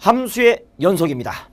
함수의 연속입니다.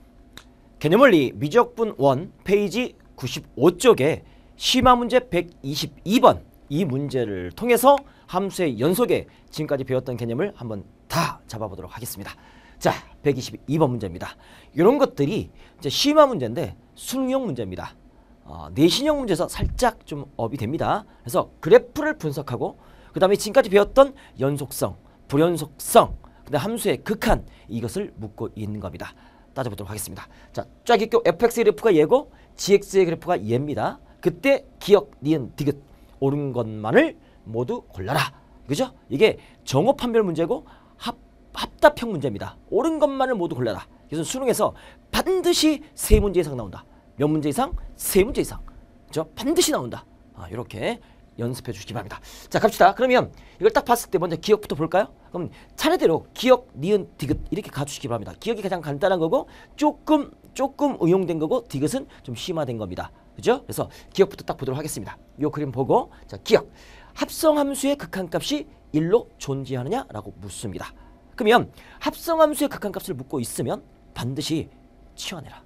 개념원리 미적분 1 페이지 95쪽에 심화 문제 122번 이 문제를 통해서 함수의 연속에 지금까지 배웠던 개념을 한번 다 잡아보도록 하겠습니다. 자, 122번 문제입니다. 이런 것들이 이제 심화 문제인데 수능형 문제입니다. 어, 내신형 문제에서 살짝 좀 업이 됩니다. 그래서 그래프를 분석하고 그 다음에 지금까지 배웠던 연속성, 불연속성, 근데 함수의 극한 이것을 묻고 있는 겁니다. 따져보도록 하겠습니다. 자, 쫙 있고 fx의 그래프가 얘고 gx의 그래프가 얘입니다. 그때 기억, 니은, 디귿 옳은 것만을 모두 골라라. 그죠? 이게 정호 판별 문제고 합, 합답형 문제입니다. 옳은 것만을 모두 골라라. 그래서 수능에서 반드시 세 문제 이상 나온다. 몇 문제 이상? 세 문제 이상. 그죠? 반드시 나온다. 아, 이렇게 연습해 주시기 바랍니다. 자 갑시다. 그러면 이걸 딱 봤을 때 먼저 기억부터 볼까요? 그럼 차례대로 기억, 니은, 디귿 이렇게 가주시기 바랍니다. 기억이 가장 간단한 거고 조금 조금 응용된 거고 디귿은 좀 심화된 겁니다. 그죠? 그래서 기억부터 딱 보도록 하겠습니다. 요 그림 보고 자 기억 합성함수의 극한값이 1로 존재하느냐라고 묻습니다. 그러면 합성함수의 극한값을 묻고 있으면 반드시 치워내라.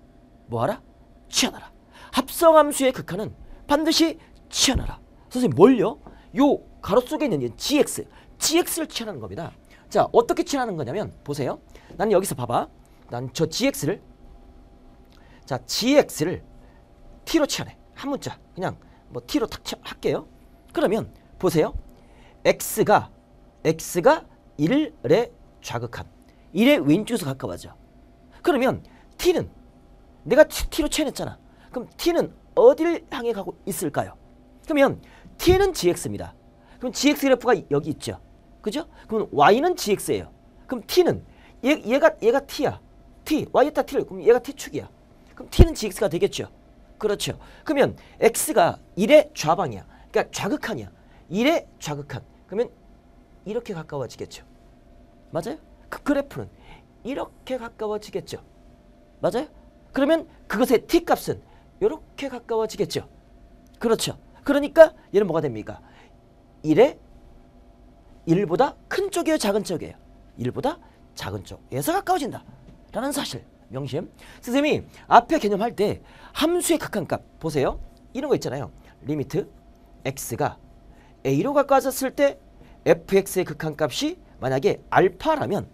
뭐하라? 치워내라. 합성함수의 극한은 반드시 치워내라. 선생님 뭘요? 요 가로 속에 있는 gx, gx를 치환하는 겁니다. 자 어떻게 치환하는 거냐면 보세요. 나는 여기서 봐봐. 난 저 gx를 자 gx를 t로 치환해. 한 문자 그냥 뭐 t로 탁 치, 할게요. 그러면 보세요. x가 x가 1의 좌극한 1의 왼쪽에서 가까워져. 그러면 t는 내가 t로 치환했잖아. 그럼 t는 어디를 향해 가고 있을까요? 그러면 t는 gx입니다. 그럼 gx 그래프가 여기 있죠. 그죠? 그럼 y는 gx예요. 그럼 t는 얘, 얘가 얘가 t야. t, y에다 t를 그럼 얘가 t축이야. 그럼 t는 gx가 되겠죠. 그렇죠. 그러면 x가 1의 좌방이야. 그러니까 좌극한이야. 1의 좌극한. 그러면 이렇게 가까워지겠죠. 맞아요? 그 그래프는 이렇게 가까워지겠죠. 맞아요? 그러면 그것의 t 값은 이렇게 가까워지겠죠. 그렇죠. 그러니까 얘는 뭐가 됩니까? 1의 1보다 큰 쪽이에요? 작은 쪽이에요? 1보다 작은 쪽에서 가까워진다. 라는 사실. 명심. 선생님이 앞에 개념할 때 함수의 극한값 보세요. 이런 거 있잖아요. 리미트 x가 a로 가까워졌을 때 fx의 극한값이 만약에 알파라면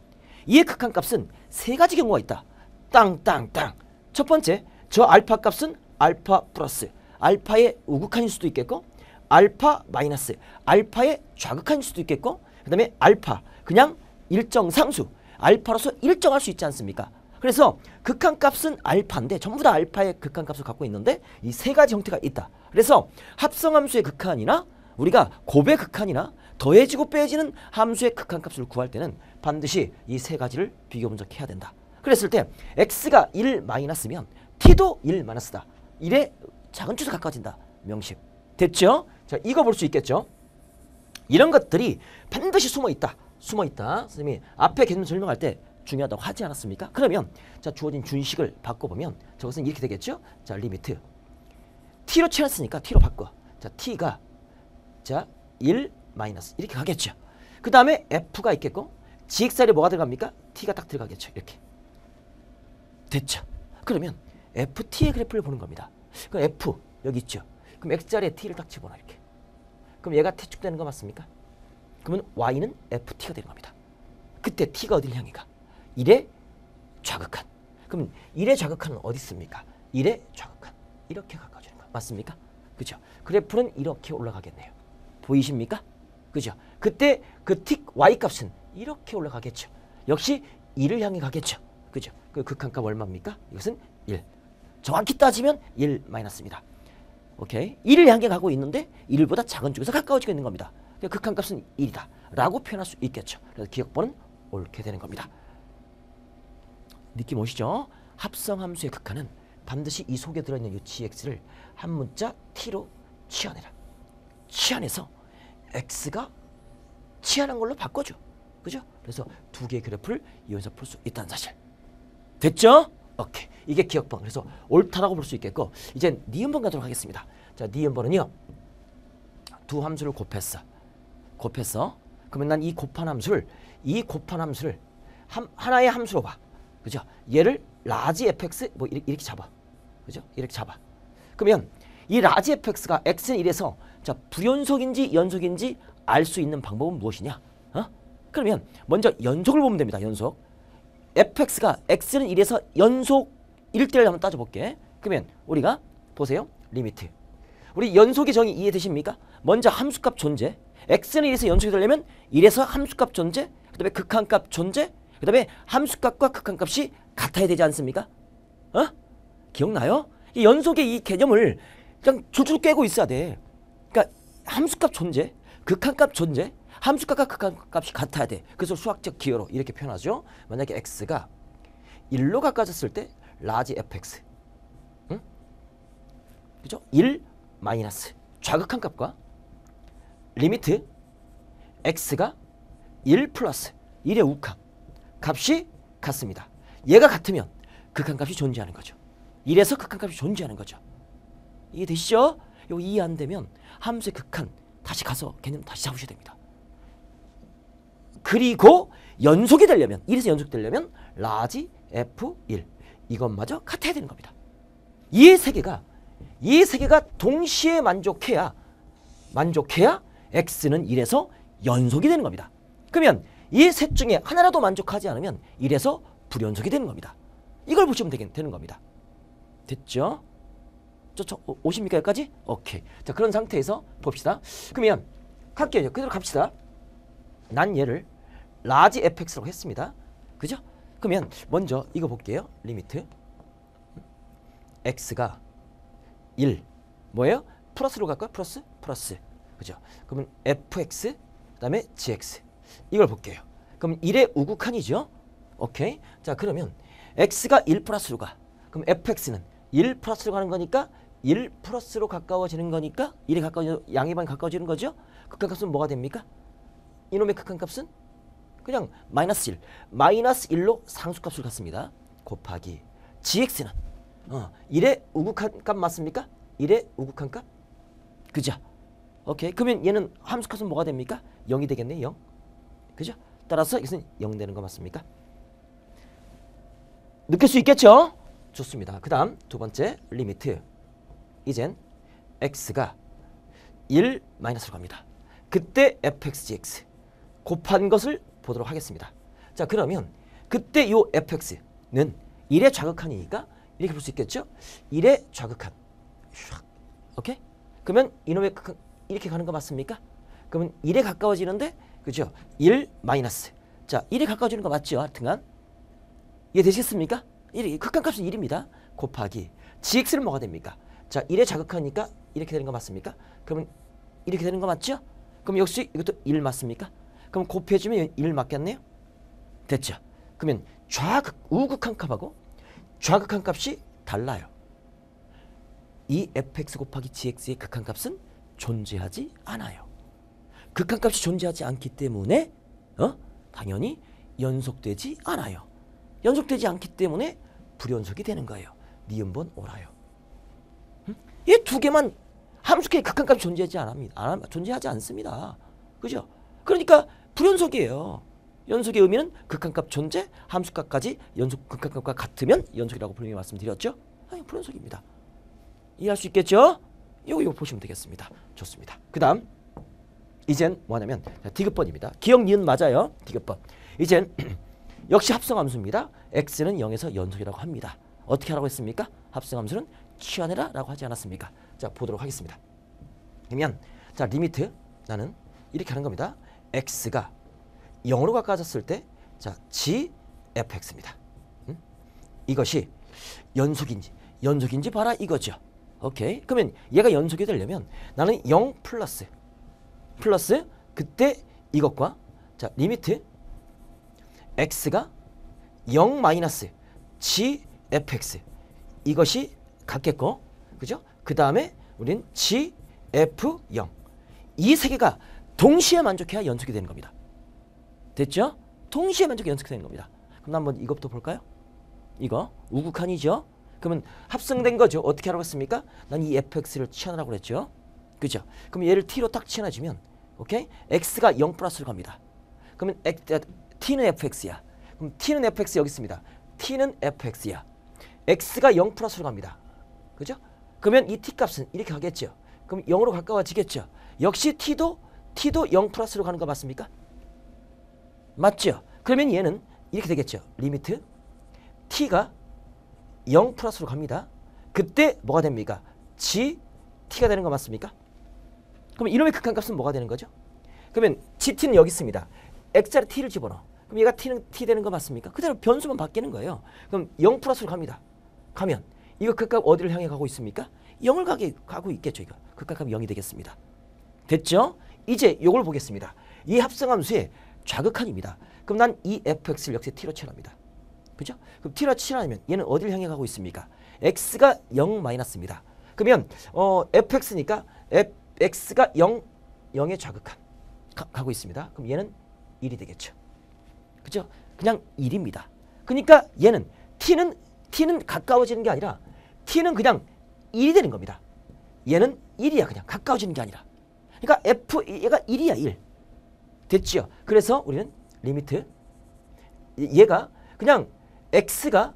이의 극한값은 세 가지 경우가 있다. 땅땅땅. 첫 번째, 저 알파 값은 알파 플러스 알파의 우극한일 수도 있겠고 알파 마이너스 알파의 좌극한일 수도 있겠고 그 다음에 알파 그냥 일정 상수 알파로서 일정할 수 있지 않습니까? 그래서 극한값은 알파인데 전부 다 알파의 극한값을 갖고 있는데 이 세 가지 형태가 있다. 그래서 합성함수의 극한이나 우리가 곱의 극한이나 더해지고 빼지는 함수의 극한값을 구할 때는 반드시 이 세 가지를 비교 분석해야 된다. 그랬을 때 x가 1 마이너스면 t도 1 마이너스다. 1의 작은 추서 가까워진다. 명심. 됐죠? 자, 이거 볼 수 있겠죠? 이런 것들이 반드시 숨어 있다. 숨어 있다. 선생님이 앞에 개념 설명할 때 중요하다고 하지 않았습니까? 그러면 자, 주어진 준식을 바꿔보면 저것은 이렇게 되겠죠? 자, 리미트. t로 채웠으니까 t로 바꿔. 자, t가 자, 1 마이너스 이렇게 가겠죠. 그 다음에 f가 있겠고 gx에 뭐가 들어갑니까? t가 딱 들어가겠죠. 이렇게. 됐죠? 그러면 ft의 그래프를 보는 겁니다. 그럼 f 여기 있죠. 그럼 x자리에 t를 딱 집어넣어 이렇게. 그럼 얘가 t축되는 거 맞습니까? 그러면 y는 ft가 되는 겁니다. 그때 t가 어딜 향해 가? 1의 좌극한. 그럼 1의 좌극한은 어디 있습니까? 1의 좌극한. 이렇게 가까워지는 거 맞습니까? 그죠? 그래프는 이렇게 올라가겠네요. 보이십니까? 그죠? 그때 그 t, y 값은 이렇게 올라가겠죠. 역시 1을 향해 가겠죠. 그죠? 그 극한값 얼마입니까? 이것은 1. 정확히 따지면 1 마이너스입니다. 오케이. 1을 향해 가고 있는데 1보다 작은 쪽에서 가까워지고 있는 겁니다. 극한값은 1이다. 라고 표현할 수 있겠죠. 그래서 기억번은 옳게 되는 겁니다. 느낌 오시죠? 합성함수의 극한은 반드시 이 속에 들어있는 이 gx를 한 문자 t로 치환해라. 치환해서 x가 치환한 걸로 바꿔줘. 그죠? 그래서 두 개의 그래프를 이용해서 풀 수 있다는 사실. 됐죠? 오케이. 이게 기억번. 그래서 옳다라고 볼 수 있겠고 이제 니은번 가도록 하겠습니다. 자, 니은번은요. 두 함수를 곱했어. 곱했어. 그러면 난 이 곱한 함수를 이 곱한 함수를 한, 하나의 함수로 봐. 그죠? 얘를 라지 fx 뭐 이렇게, 이렇게 잡아. 그죠? 이렇게 잡아. 그러면 이 라지 fx가 x는 1에서 자, 불연속인지 연속인지 알 수 있는 방법은 무엇이냐? 어? 그러면 먼저 연속을 보면 됩니다. 연속. Fx가 x는 1에서 연속 1대를 한번 따져볼게. 그러면 우리가 보세요. 리미트. 우리 연속의 정의 이해되십니까? 먼저 함수값 존재. x는 1에서 연속이 되려면 1에서 함수값 존재, 그 다음에 극한값 존재, 그 다음에 함수값과 극한값이 같아야 되지 않습니까? 어? 기억나요? 이 연속의 이 개념을 그냥 줄줄 깨고 있어야 돼. 그러니까 함수값 존재, 극한값 존재, 함수값과 극한값이 같아야 돼. 그래서 수학적 기호로 이렇게 표현하죠. 만약에 x가 1로 가까워졌을 때 라지 fx 응? 그죠? 1 마이너스 좌극한 값과 리미트 x가 1 플러스 1의 우값 값이 같습니다. 얘가 같으면 극한값이 존재하는 거죠. 1에서 극한값이 존재하는 거죠. 이해되시죠? 이거 이해 안 되면 함수의 극한 다시 가서 개념 다시 잡으셔야 됩니다. 그리고 연속이 되려면 1에서 연속되려면 라지 F1 이것마저 같아야 되는 겁니다. 이 세 개가 이 세 개가 동시에 만족해야 만족해야 x는 1에서 연속이 되는 겁니다. 그러면 이 셋 중에 하나라도 만족하지 않으면 1에서 불연속이 되는 겁니다. 이걸 보시면 되긴 되는 겁니다. 됐죠? 저, 저 오- 오십니까 여기까지? 오케이. 자 그런 상태에서 봅시다. 그러면 갈게요. 그대로 갑시다. 난 얘를 라지 fx라고 했습니다. 그죠? 그러면 먼저 이거 볼게요. 리미트 x가 1 뭐예요? 플러스로 갈까요? 플러스? 플러스. 그죠? 그러면 fx 그다음에 gx 이걸 볼게요. 그럼 1의 우극한이죠? 오케이. 자, 그러면 x가 1 플러스로 가. 그럼 fx는 1 플러스로 가는 거니까 1 플러스로 가까워지는 거니까 1에 가까워 양의 방이 가까워지는 거죠? 극한값은 뭐가 됩니까? 이놈의 극한값은 그냥 마이너스 1. 마이너스 1로 상수값을 갖습니다. 곱하기 gx는 어, 1의 우극한 값 맞습니까? 1의 우극한 값? 그죠? 오케이. 그러면 얘는 함수값은 뭐가 됩니까? 0이 되겠네, 0. 그죠? 따라서 이것은 0 되는 거 맞습니까? 느낄 수 있겠죠? 좋습니다. 그 다음 두 번째 리미트. 이젠 x가 1 마이너스로 갑니다. 그때 fxgx 곱한 것을 보도록 하겠습니다. 자 그러면 그때 요 fx는 1의 좌극한이니까 이렇게 볼 수 있겠죠? 1의 좌극한. 샥. 오케이? 그러면 이놈의 극한 이렇게 가는 거 맞습니까? 그러면 1에 가까워지는데 그죠? 1 마이너스. 자 1에 가까워지는 거 맞죠? 하여튼간 이해되시겠습니까? 1이 극한값은 1입니다. 곱하기 gx는 뭐가 됩니까? 자 1에 자극하니까 이렇게 되는 거 맞습니까? 그러면 이렇게 되는 거 맞죠? 그럼 역시 이것도 1 맞습니까? 그럼 곱해주면 1 맞겠네요? 됐죠? 그러면 좌극 우극 한 값하고 좌극 한 값이 달라요. 이 fx 곱하기 gx의 극한 값은 존재하지 않아요. 극한 값이 존재하지 않기 때문에 어? 당연히 연속되지 않아요. 연속되지 않기 때문에 불연속이 되는 거예요. 니은번 오라요. 이두 개만 함수의 극한 값이 존재하지 않습니다. 안, 존재하지 않습니다. 그죠? 그러니까 불연속이에요. 연속의 의미는 극한값 존재, 함수값까지 연속 극한값과 같으면 연속이라고 분명히 말씀드렸죠? 아니 불연속입니다. 이해할 수 있겠죠? 이거 이거 보시면 되겠습니다. 좋습니다. 그다음 이젠 뭐냐면 디귿번입니다. 기억 니은 맞아요. 디귿번. 이젠 역시 합성함수입니다. x는 0에서 연속이라고 합니다. 어떻게 하라고 했습니까? 합성함수는 취하내라라고 하지 않았습니까? 자 보도록 하겠습니다. 그러면 자 리미트 나는 이렇게 하는 겁니다. X가 0으로 가까워졌을 때 자 g fx입니다. 음? 이것이 연속인지 연속인지 봐라 이거죠. 오케이. 그러면 얘가 연속이 되려면 나는 0 플러스 플러스 그때 이것과 자 리미트 x가 0 마이너스 g fx 이것이 같겠고 그죠? 그 다음에 우린 g f 0 이 세 개가 동시에 만족해야 연속이 되는 겁니다. 됐죠? 동시에 만족해 연속이 되는 겁니다. 그럼 한번 이것부터 볼까요? 이거 우극한이죠? 그러면 합성된 거죠. 어떻게 하라고 했습니까? 난 이 fx를 치환하라고 그랬죠. 그죠? 그럼 얘를 t로 딱 치환해주면 오케이? x가 0 플러스로 갑니다. 그러면 아, t는 fx야. 그럼 t는 fx 여기 있습니다. t는 fx야. x가 0 플러스로 갑니다. 그죠? 그러면 이 t 값은 이렇게 가겠죠. 그럼 0으로 가까워지겠죠. 역시 t도 t도 0 플러스로 가는 거 맞습니까? 맞죠? 그러면 얘는 이렇게 되겠죠. 리미트 t가 0 플러스로 갑니다. 그때 뭐가 됩니까? g t가 되는 거 맞습니까? 그럼 이놈의 극한값은 뭐가 되는 거죠? 그러면 gt는 여기 있습니다. x자리 t를 집어넣어. 그럼 얘가 t는 t 되는 거 맞습니까? 그대로 변수만 바뀌는 거예요. 그럼 0 플러스로 갑니다. 가면 이거 극값 어디를 향해 가고 있습니까? 0을 가게 가고 있겠죠. 이거 극값 0이 되겠습니다. 됐죠? 이제 요걸 보겠습니다. 이 합성함수의 좌극한입니다. 그럼 난 이 fx를 역시 t로 칠합니다. 그죠? 그럼 t로 칠하면 얘는 어디를 향해 가고 있습니까? x가 0 마이너스입니다. 그러면 어 fx니까 f, x가 0 0의 좌극한 가, 가고 있습니다. 그럼 얘는 1이 되겠죠. 그죠? 그냥 1입니다. 그러니까 얘는 t는 t는 가까워지는 게 아니라 t는 그냥 1이 되는 겁니다. 얘는 1이야 그냥 가까워지는 게 아니라. 그러니까 f 얘가 1이야 1. 됐죠? 그래서 우리는 리미트 얘가 그냥 x가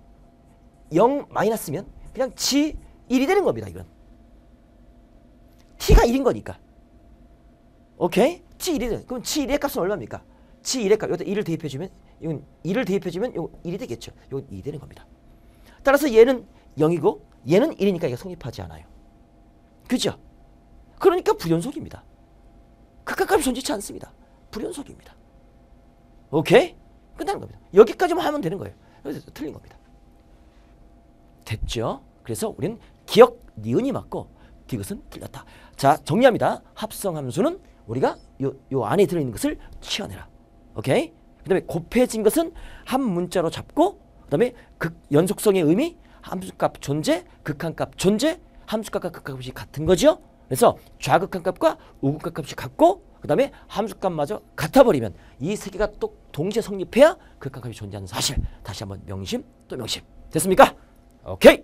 0 마이너스면 그냥 g 1이 되는 겁니다. 이건 t가 1인 거니까. 오케이? g 1이 되는. 그럼 g 1의 값은 얼마입니까? g 1의 값 여기다 1을 대입해 주면 이건 1을 대입해 주면 이거 1이 되겠죠. 이건 2 되는 겁니다. 따라서 얘는 0이고 얘는 1이니까 이게 성립하지 않아요. 그죠? 그러니까 불연속입니다. 극각값이 존재치 않습니다. 불연속입니다. 오케이? 끝나는 겁니다. 여기까지만 하면 되는 거예요. 여기서 틀린 겁니다. 됐죠? 그래서 우리는 기억 니은이 맞고 디귿은 틀렸다. 자 정리합니다. 합성함수는 우리가 요, 요 안에 들어있는 것을 치워내라. 오케이? 그 다음에 곱해진 것은 한 문자로 잡고 그 다음에 극 연속성의 의미 함수값 존재, 극한값 존재, 함수값과 극한값이 같은 거죠. 그래서 좌극한 값과 우극한 값이 같고 그 다음에 함수값마저 같아버리면 이 세 개가 또 동시에 성립해야 극한 값이 존재하는 사실. 다시 한번 명심 또 명심. 됐습니까? 오케이